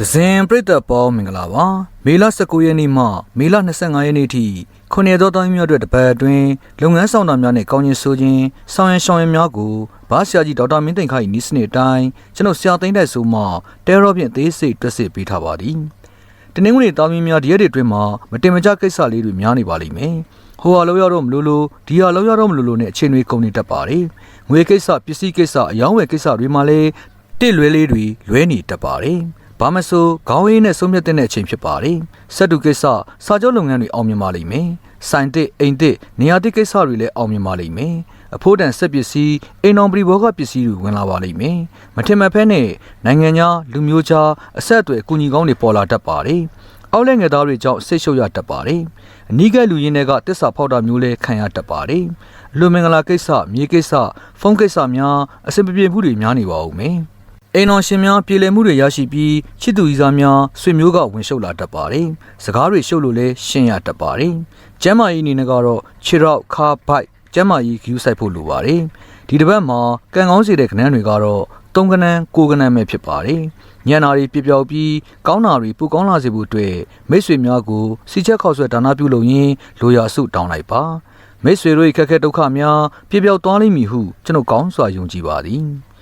ဒဇင်ပြိတ္တပေါင်းမင်္ဂလာပါမေလ19ရက်နေ့မှမေလ25ရက်နေ့ထိခုနှစ်သောတိုင်းမျိုးအတွက်တပတ်အတွင်းလုပ်ငန်းဆောင်တာများနဲ့ကောင်းကျင်ဆိုခြင်းဆောင်ရန်ရှောင်ရန်များကိုဘာဆရာကြီးဒေါက်တာမင်းသိန်ခိုင်နီးစနစ်အတိုင်းကျွန်တော်ဆရာသိန်းတဲ့ဆိုမှတဲရောဖြင့်သေးစိတ်တွက်စစ်ပေးထားပါသည်တနင်္ဂနွေတောင်းမင်းများဒီရက်တွေအတွင်းမှာမတင်မကျကိစ္စလေးတွေများနေပါလိမ့်မယ်ဟိုဟာလောက်ရတော့မလို့လို့ဒီဟာလောက်ရတော့မလို့လို့နဲ့အချိန်တွေကုန်နေတတ်ပါတယ်ငွေကိစ္စပစ္စည်းကိစ္စအယောင်းဝယ်ကိစ္စတွေမှာလည်းတစ်လွဲလေးတွေလွဲနေတတ်ပါတယ် ဘာမဆိုခေါင်းရင်းနဲ့ဆုံးဖြတ်တဲ့အချိန်ဖြစ်ပါတယ်စက်တူကိစ္စစာချုပ်လုပ်ငန်းတွေအောင်မြင်ပါလိမ့်မယ်ဆိုင်တစ်အိမ်တစ်နေရာတစ်ကိစ္စတွေလည်းအောင်မြင်ပါလိမ့်မယ်အဖို့တန်ဆက်ပစ္စည်းအိမ်တော်ပရိဘောဂပစ္စည်းတွေဝင်လာပါလိမ့်မယ်မထင်မှတ်ဖဲနဲ့နိုင်ငံခြားလူမျိုးခြားအဆက်အသွယ်အကူအညီကောင်းတွေပေါ်လာတတ်ပါတယ်အောက်လက်ငယ်သားတွေကြောင့်ဆိတ်ရှုပ်ရတတ်ပါတယ်အနီးကပ်လူရင်းတွေကတစ္ဆာဖောက်တာမျိုးလည်းခံရတတ်ပါတယ်လူမင်္ဂလာကိစ္စမြေကိစ္စဖုန်းကိစ္စများအဆင်ပြေမှုတွေများနေပါဦးမယ် အိမ်တော်ရှင်များပြည်လည်မှုတွေရရှိပြီးချစ်သူကြီးစားများဆွေမျိုးကဝင်ရှုပ်လာတတ်ပါတယ်။စကားတွေရှုပ်လို့လဲရှင်းရတတ်ပါတယ်။ကျမ်းမာရေးအနေနဲ့ကတော့ခြေတော့ခါဘိုက်ကျမ်းမာရေးဂယူးဆိုင်ဖို့လိုပါတယ်။ဒီတစ်ပတ်မှာကံကောင်းစေတဲ့ခဏန်းတွေကတော့သုံးကနန်းကိုကနန်းပဲဖြစ်ပါတယ်။ညံနာတွေပြပြောက်ပြီးကောင်းတာတွေပူကောင်းလာစေဖို့အတွက်မိတ်ဆွေများကိုစီချက်ခောက်ဆွဲဒါနပြုလုပ်ရင်းလိုရာစုတောင်းလိုက်ပါ။မိတ်ဆွေတို့၏ခက်ခဲဒုက္ခများပြပြောက်သွားလိမ့်မည်ဟုကျွန်တော်ကောင်းစွာယုံကြည်ပါသည်။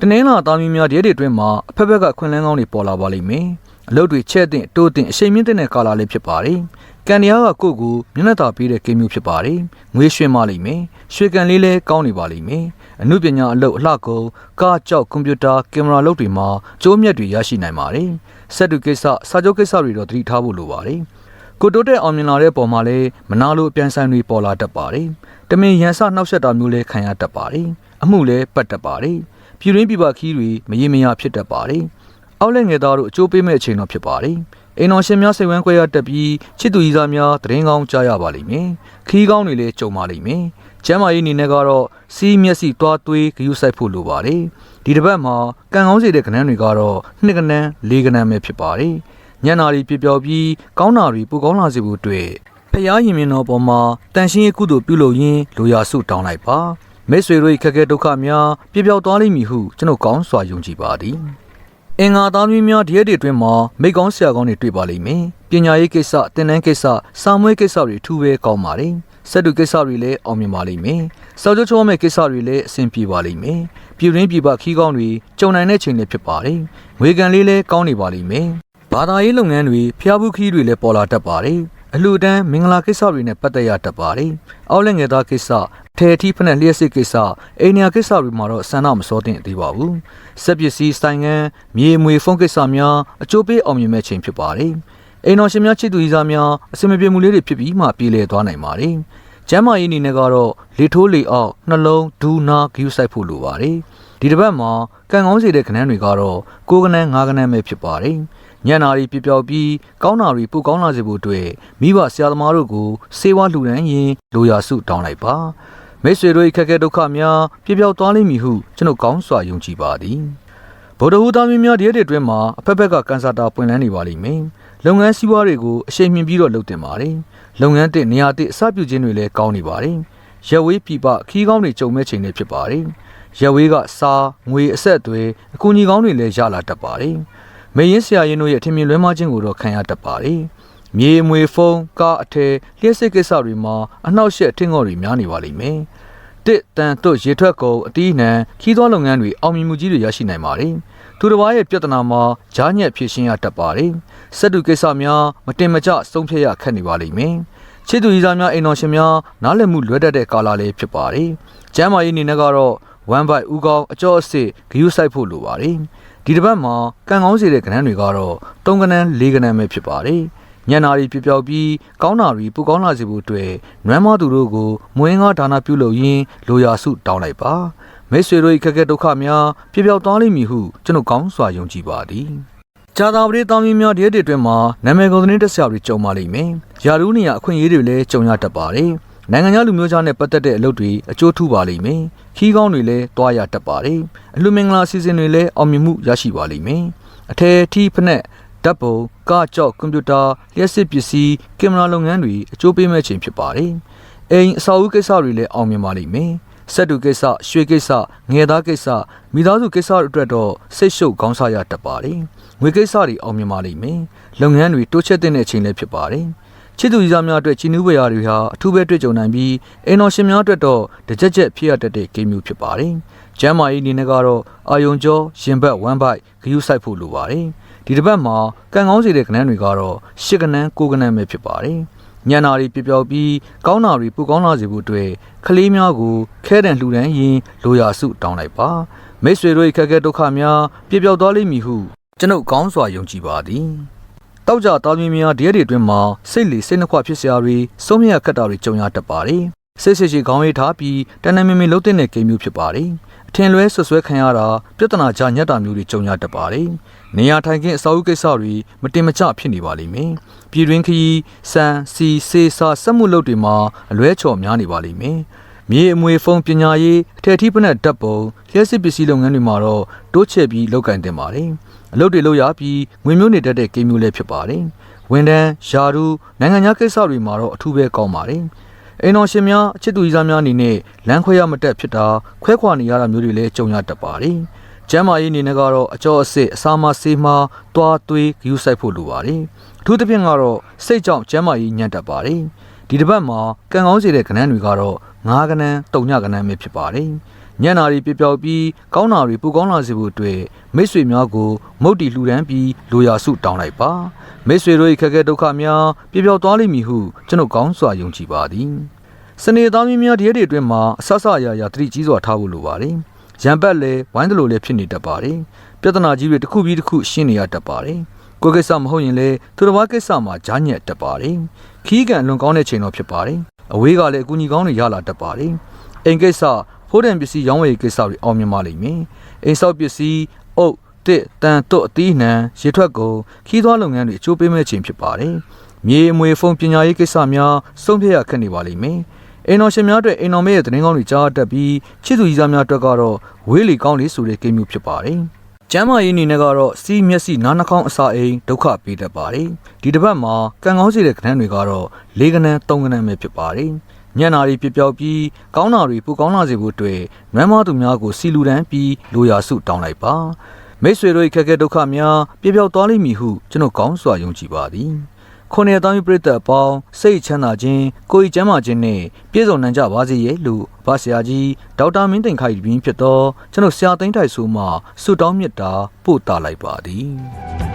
တနင်္လာသားမီးများရဲတွေအတွင်းမှာအဖက်ဖက်ကခွင်လန်းကောင်းတွေပေါ်လာပါလိမ့်မယ်။အလုပ်တွေချက်တဲ့တိုးတဲ့အချိန်မြင့်တဲ့ကာလာလေးဖြစ်ပါတယ်။ကန်တရားကကိုယ့်ကိုမျက်နှာသာပေးတဲ့ကိမျိုးဖြစ်ပါတယ်။ငွေရွှင်ပါလိမ့်မယ်။ရွှေကန်လေးလည်းကောင်းနေပါလိမ့်မယ်။အမှုပညာအလုပ်အလှကုန်ကားကြောက်ကွန်ပျူတာကင်မရာလုပ်တွေမှာကျိုးမြတ်တွေရရှိနိုင်ပါတယ်။စက်တူကိစ္စစာချုပ်ကိစ္စတွေတော့သတိထားဖို့လိုပါတယ်။ကိုတိုးတဲ့အောင်မြင်လာတဲ့ပုံမှာလည်းမနာလိုအပြန်ဆိုင်တွေပေါ်လာတတ်ပါတယ်။တမင်ရန်စနှောက်ယှက်တာမျိုးလည်းခံရတတ်ပါတယ်။အမှုလည်းပတ်တတ်ပါတယ်။ ပြည်ရင်းပြပခီးတွေမရေမရဖြစ်တတ်ပါတယ်။အောက်လက်ငယ်သားတို့အကျိုးပေးမဲ့အချိန်တော့ဖြစ်ပါတယ်။အိမ်တော်ရှင်များစိတ်ဝမ်းကွဲရတက်ပြီးချစ်သူကြီးစားများတရင်ကောင်းကြားရပါလိမ့်မယ်။ခီးကောင်းတွေလည်းကြုံပါလိမ့်မယ်။ကျမ်းမာရေးအနေနဲ့ကတော့စီးမျက်စိတွားသွေးဂရုစိုက်ဖို့လိုပါတယ်။ဒီတစ်ပတ်မှာကံကောင်းစေတဲ့ကဏ္ဍတွေကတော့နှစ်ကဏ္ဍလေးကဏ္ဍပဲဖြစ်ပါတယ်။ညံ့နာရီပြပြောပြီးကောင်းတာတွေပူကောင်းလာစေဖို့အတွက်ဖျားရင်မြင်တော်ပေါ်မှာတန်ရှင်းရဲ့ကုသိုလ်ပြုလုပ်ရင်းလိုရာစုတောင်းလိုက်ပါ။ မိတ်ဆွေတို့၏ခက်ခဲဒုက္ခများပြပြောက်သွားလိမ့်မည်ဟုကျွန်တော်ကောင်းစွာယုံကြည်ပါသည်။အင်္ဂါသားမျိုးများဒီရက်တွေအတွင်းမှာမိကောင်းဆရာကောင်းတွေတွေ့ပါလိမ့်မယ်။ပညာရေးကိစ္စ၊သင်တန်းကိစ္စ၊စာမွေးကိစ္စတွေထူးပဲကောင်းပါတယ်။စက်တူကိစ္စတွေလည်းအောင်မြင်ပါလိမ့်မယ်။စောက်ချိုးချိုးမဲ့ကိစ္စတွေလည်းအဆင်ပြေပါလိမ့်မယ်။ပြည်ရင်းပြည်ပခီးကောင်းတွေကြုံနိုင်တဲ့ချိန်လည်းဖြစ်ပါတယ်။ငွေကန်လေးလည်းကောင်းနေပါလိမ့်မယ်။ဘာသာရေးလုပ်ငန်းတွေဖျားဘူးခီးတွေလည်းပေါ်လာတတ်ပါတယ်။ အလှူဒန်းမင်္ဂလာကိစ္စတွေနဲ့ပတ်သက်ရတတ်ပါတယ်။အောက်လက်ငယ်သားကိစ္စထဲထီးဖက်နဲ့လျှက်စစ်ကိစ္စအိမ်ညာကိစ္စတွေမှာတော့ဆန္ဒမစောတင်သေးပါဘူး။စက်ပစ္စည်းဆိုင်ငံမြေမွေဖုန်းကိစ္စများအကျိုးပေးအောင်မြင်မဲ့ချိန်ဖြစ်ပါတယ်။အိမ်တော်ရှင်များချစ်သူကြီးစားများအစင်မပြေမှုလေးတွေဖြစ်ပြီးမှပြေလည်သွားနိုင်ပါတယ်။ကျမ်းမာရေးအနေနဲ့ကတော့လေထိုးလေအောက်နှလုံးဒူးနာဂယူးဆိုင်ဖို့လိုပါတယ်။ဒီတစ်ပတ်မှာကံကောင်းစေတဲ့ခဏန်းတွေကတော့ကိုးကနန်းငါးကနန်းပဲဖြစ်ပါတယ်။ ညံ့နာရီပြပြောက်ပြီးကောင်းနာရီပိုကောင်းလာစေဖို့အတွက်မိဘဆရာသမားတို့ကိုစေဝါလှူဒန်းရင်လိုရာစုတောင်းလိုက်ပါမိတ်ဆွေတို့၏ခက်ခဲဒုက္ခများပြပြောက်သွားလိမ့်မည်ဟုကျွန်တော်ကောင်းစွာယုံကြည်ပါသည်ဗုဒ္ဓဟူသားမင်းများဒီရက်တွေအတွင်းမှာအဖက်ဖက်ကကန်ဆာတာပွင့်လန်းနေပါလိမ့်မယ်လုပ်ငန်းစီးပွားတွေကိုအရှိန်မြင့်ပြီးတော့လုပ်တင်ပါတယ်လုပ်ငန်းတစ်နေရာတစ်အစပြုခြင်းတွေလည်းကောင်းနေပါတယ်ရက်ဝေးပြပခီးကောင်းတွေကြုံမဲ့ချိန်တွေဖြစ်ပါတယ်ရက်ဝေးကစားငွေအဆက်အသွယ်အကူအညီကောင်းတွေလည်းရလာတတ်ပါတယ် မေရင်ဆရာရင်တို့ရဲ့ထင်မြင်လွဲမှားခြင်းကိုတော့ခံရတတ်ပါတယ်။မြေမွေဖုံးကားအထည်လျှက်စစ်ကိစ္စတွေမှာအနှောက်အယှက်ထင်ငေါ်တွေများနေပါလိမ့်မယ်။တစ်တန်တို့ရေထွက်ကုန်အတီးနှံခီးသွွားလုပ်ငန်းတွေအောင်မြင်မှုကြီးတွေရရှိနိုင်ပါတယ်။သူတစ်ပါးရဲ့ပြဿနာမှာဂျားညက်ဖြေရှင်းရတတ်ပါတယ်။စက်တူကိစ္စများမတင်မကျဆုံးဖြတ်ရခက်နေပါလိမ့်မယ်။ချစ်သူကြီးစားများအိမ်တော်ရှင်များနားလည်မှုလွဲတတ်တဲ့ကာလလေးဖြစ်ပါတယ်။ကျမ်းမာရေးအနေနဲ့ကတော့1 byte ဥကောင်းအကျော်အစစ်ဂယူးဆိုင်ဖို့လိုပါတယ်။ ဒီတစ်ပတ်မှာကံကောင်းစေတဲ့ကဏ္ဍတွေကတော့၃ကဏ္ဍ၄ကဏ္ဍပဲဖြစ်ပါတယ်။ညံနာရီပြပြောက်ပြီးကောင်းနာရီပူကောင်းလာစေဖို့အတွက်နွမ်းမသူတို့ကိုမွေးငါဒါနာပြုလုပ်ရင်းလိုရာစုတောင်းလိုက်ပါမိတ်ဆွေတို့၏ခက်ခဲဒုက္ခများပြပြောက်သွားလိမ့်မည်ဟုကျွန်တော်ကောင်းစွာယုံကြည်ပါသည်ဂျာတာပရိတောင်းမင်းများဒီရက်တွေအတွင်းမှာနာမည်ကုန်သတင်းတက်ဆရာတွေကြုံပါလိမ့်မယ်။ယာရူးနေရအခွင့်အရေးတွေလည်းကြုံရတတ်ပါတယ်။ နိုင်ငံခြားလူမျိုးခြားနဲ့ပတ်သက်တဲ့အလုပ်တွေအကျိုးထူပါလိမ့်မယ်။ခီးကောင်းတွေလည်းတွားရတတ်ပါတယ်။အလူမင်္ဂလာစီစဉ်တွေလည်းအောင်မြင်မှုရရှိပါလိမ့်မယ်။အထယ်ထီးဖက်နဲ့ဓာတ်ပုံကားကြော့ကွန်ပျူတာလျှက်စစ်ပစ္စည်းကင်မရာလုပ်ငန်းတွေအကျိုးပေးမဲ့ချိန်ဖြစ်ပါတယ်။အိမ်အဆောက်အဦကိစ္စတွေလည်းအောင်မြင်ပါလိမ့်မယ်။စက်တူကိစ္စရွှေကိစ္စငယ်သားကိစ္စမိသားစုကိစ္စတွေအတွက်တော့စိတ်ရှုပ်ခေါင်းစားရတတ်ပါတယ်ငွေကိစ္စတွေအောင်မြင်ပါလိမ့်မယ်လုပ်ငန်းတွေတိုးချက်တဲ့အချိန်လည်းဖြစ်ပါတယ် ချစ်သူကြီးစားများအတွက်ជីနူးဝေရာတွေဟာအထူးပဲတွေ့ကြုံနိုင်ပြီးအိမ်တော်ရှင်များအတွက်တော့တစ်ကြက်ကြက်ဖြစ်ရတတ်တဲ့ဂိမ်းမျိုးဖြစ်ပါတယ်ကျမ်းမာရေးအနေနဲ့ကတော့အာယုံကျော်ရင်ဘတ်ဝမ်းဘိုက်ဂယုစိုက်ဖို့လိုပါတယ်ဒီတစ်ပတ်မှာကံကောင်းစေတဲ့ကဏ္ဍတွေကတော့ရှစ်ကဏ္ဍကိုကဏ္ဍပဲဖြစ်ပါတယ်ညံနာတွေပြပြောက်ပြီးကောင်းတာတွေပူကောင်းလာစေဖို့အတွက်ကလေးများကိုခဲတံလှူဒန်းရင်လိုရာစုတောင်းလိုက်ပါမိတ်ဆွေတို့ရဲ့ခက်ခဲဒုက္ခများပြပြောက်သွားလိမ့်မည်ဟုကျွန်ုပ်ကောင်းစွာယုံကြည်ပါသည် တောက်ကြသားသမီးများဒီရက်တွေအတွင်းမှာစိတ်လီစိတ်နှခွဖြစ်စရာတွေစုံမြတ်ခက်တာတွေကြုံရတတ်ပါတယ်စိတ်စစ်ရှိခေါင်းရေးထားပြီးတန်တန်မင်မင်လှုပ်တဲ့ကိန်းမျိုးဖြစ်ပါတယ်အထင်လွဲဆွဆွဲခံရတာပြဿနာကြညက်တာမျိုးတွေကြုံရတတ်ပါတယ်နေရာထိုင်ခင်းအစာအုပ်ကိစ္စတွေမတင်မကျဖြစ်နေပါလိမ့်မယ်ပြည်တွင်းခရီးစံစီစေစာစက်မှုလုပ်တွေမှာအလွဲချော်များနေပါလိမ့်မယ်မြေအမွေဖုံပညာရေးအထက်ထိပနက်ဓာတ်ပုံလျှက်စစ်ပစ္စည်းလုပ်ငန်းတွေမှာတော့တိုးချဲ့ပြီးလုပ်ကင်တင်ပါတယ် အလုပ်တွေလုပ်ရပြီးငွေမျိုးနေတတ်တဲ့ကိန်းမျိုးလည်းဖြစ်ပါတယ်ဝန်တန်းယာရုနိုင်ငံခြားကိစ္စတွေမှာတော့အထူးပဲကောင်းပါတယ်အိမ်တော်ရှင်များအချစ်သူကြီးစားများအနေနဲ့လမ်းခွဲရမတက်ဖြစ်တာခွဲခွာနေရတာမျိုးတွေလည်းကြုံရတတ်ပါတယ်ကျမ်းမာရေးအနေနဲ့ကတော့အကျော်အစစ်အစာမဆေးမတွားသွေးဂယူဆိုင်ဖို့လိုပါတယ်အထူးသဖြင့်ကတော့စိတ်ကြောင့်ကျမ်းမာရေးညံ့တတ်ပါတယ်ဒီတစ်ပတ်မှာကံကောင်းစေတဲ့ကဏ္ဍတွေကတော့ငါးကဏ္ဍတုံညကဏ္ဍပဲဖြစ်ပါတယ် ညံ့နာတွေပြပြောက်ပြီးကောင်းတာတွေပူကောင်းလာစေဖို့အတွက်မိတ်ဆွေများကိုမုတ်တီလှူဒန်းပြီးလိုရာစုတောင်းလိုက်ပါမိတ်ဆွေတို့၏ခက်ခဲဒုက္ခများပြပြောက်သွားလိမ့်မည်ဟုကျွန်ုပ်ကောင်းစွာယုံကြည်ပါသည်စနေသားမင်းများဒီရက်တွေအတွင်းမှာအဆဆအရာရာတတိကြီးစွာထားဖို့လိုပါတယ်ရံပတ်လည်းဝိုင်းတယ်လို့လည်းဖြစ်နေတတ်ပါတယ်ပြဿနာကြီးတွေတစ်ခုပြီးတစ်ခုရှင်းနေရတတ်ပါတယ်ကိုယ်ကိစ္စမဟုတ်ရင်လည်းသူတစ်ပါးကိစ္စမှာဂျားညက်တတ်ပါတယ်ခီးကန်လွန်ကောင်းတဲ့ချိန်တော့ဖြစ်ပါတယ်အဝေးကလည်းအကူအညီကောင်းတွေရလာတတ်ပါတယ်အိမ်ကိစ္စ ဖိုးတံပစ္စည်းရောင်းဝယ်ကိစ္စတွေအောင်မြင်ပါလိမ့်မယ်အိမ်ဆောက်ပစ္စည်းအုပ်တစ်တန်တုတ်အသီးနှံရေထွက်ကုန်ခီးသွားလုပ်ငန်းတွေအကျိုးပေးမဲ့ချိန်ဖြစ်ပါတယ်မြေအမွေဖုံပညာရေးကိစ္စများဆုံးဖြတ်ရခက်နေပါလိမ့်မယ်အိမ်တော်ရှင်များအတွက်အိမ်တော်မဲရဲ့သတင်းကောင်းတွေကြားတတ်ပြီးချစ်သူကြီးစားများအတွက်ကတော့ဝေးလီကောင်းလေးဆိုတဲ့ကိန်းမျိုးဖြစ်ပါတယ်။ကျမ်းမာရေးအနေနဲ့ကတော့စီးမျက်စိနားနှာခေါင်းအစာအိမ်ဒုက္ခပေးတတ်ပါတယ်။ဒီတစ်ပတ်မှာကံကောင်းစေတဲ့ကဏ္ဍတွေကတော့၄ကဏ္ဍ၃ကဏ္ဍပဲဖြစ်ပါတယ်။ ညံ့နာတွေပြပြောက်ပြီးကောင်းတာတွေပူကောင်းလာစေဖို့အတွက်နွမ်းမသူများကိုစီလူတန်းပြီးလိုရာစုတောင်းလိုက်ပါ။မိတ်ဆွေတို့၏ခက်ခဲဒုက္ခများပြပြောက်သွားလိမ့်မည်ဟုကျွန်တော်ကောင်းစွာယုံကြည်ပါသည်။ခုနှစ်တောင်းပြိတ္တအပေါင်းစိတ်ချမ်းသာခြင်းကိုယ်ဤကျမ်းမာခြင်းနဲ့ပြည့်စုံနိုင်ကြပါစေရဲ့လို့ဗဆရာကြီးဒေါက်တာမင်းသိန်ခိုင်ပြီးဖြစ်တော့ကျွန်တော်ဆရာသိန်းထိုက်ဆိုမှဆုတောင်းမြတ်တာပို့တာလိုက်ပါသည်